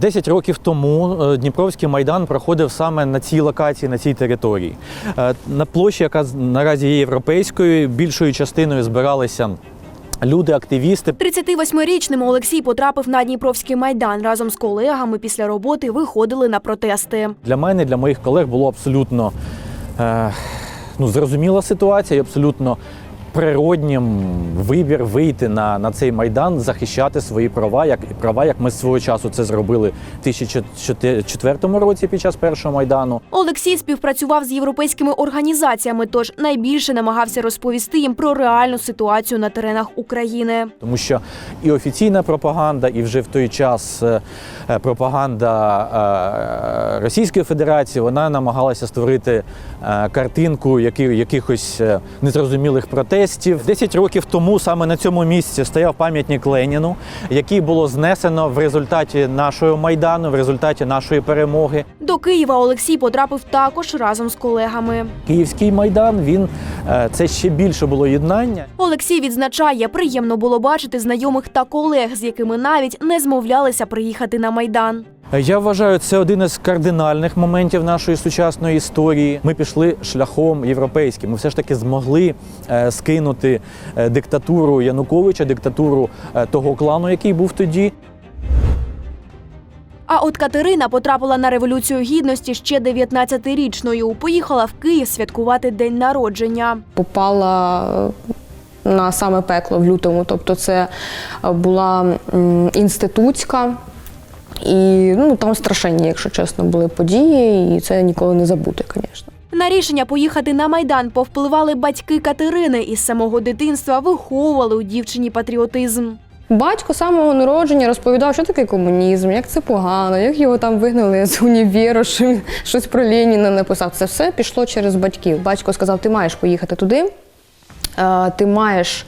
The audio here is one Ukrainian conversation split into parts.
Десять років тому е, Дніпровський майдан проходив саме на цій локації, на цій території. Е, На площі, яка наразі є європейською, більшою частиною збиралися люди, активісти. 38-річним Олексій потрапив на Дніпровський майдан. Разом з колегами після роботи виходили на протести. Для мене, для моїх колег було абсолютно е, ну, зрозуміла ситуація і абсолютно природнім вибір вийти на, на цей майдан, захищати свої права, як права, як ми свого часу це зробили в 2004 році під час першого майдану. Олексій співпрацював з європейськими організаціями, тож найбільше намагався розповісти їм про реальну ситуацію на теренах України. Тому що і офіційна пропаганда, і вже в той час е, е, пропаганда е, Російської Федерації вона намагалася створити е, картинку якихось е, незрозумілих протестів. Десять років тому саме на цьому місці стояв пам'ятник Леніну, який було знесено в результаті нашого майдану, в результаті нашої перемоги. До Києва Олексій потрапив також разом з колегами. Київський майдан він е, це ще більше було єднання. Олексій відзначає, приємно було бачити знайомих та колег, з якими навіть не змовлялися приїхати на майдан. Я вважаю, це один із кардинальних моментів нашої сучасної історії. Ми пішли шляхом європейським. Ми все ж таки змогли е, скинути е, диктатуру Януковича, диктатуру е, того клану, який був тоді. А от Катерина потрапила на революцію гідності ще 19-річною. Поїхала в Київ святкувати день народження. попала на саме пекло в лютому. Тобто це була інститутська. І ну, там страшенні, якщо чесно, були події, і це ніколи не забути, звісно. На рішення поїхати на майдан повпливали батьки Катерини і з самого дитинства виховували у дівчині патріотизм. Батько самого народження розповідав, що таке комунізм, як це погано, як його там вигнали з універу, що він щось про Леніна написав. Це все пішло через батьків. Батько сказав: ти маєш поїхати туди, ти маєш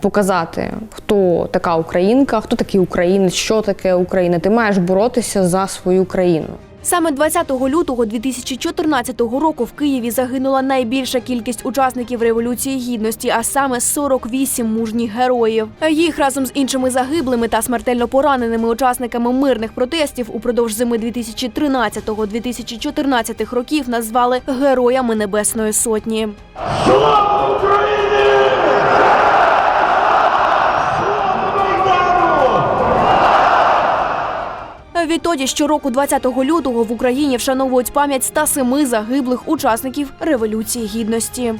показати, хто така українка, хто такий українець, що таке Україна. Ти маєш боротися за свою країну. Саме 20 лютого 2014 року в Києві загинула найбільша кількість учасників революції гідності, а саме 48 мужніх героїв. Їх разом з іншими загиблими та смертельно пораненими учасниками мирних протестів упродовж зими 2013-2014 років назвали героями Небесної Сотні. Слава Україні! Відтоді щороку 20 лютого в Україні вшановують пам'ять 107 загиблих учасників революції гідності.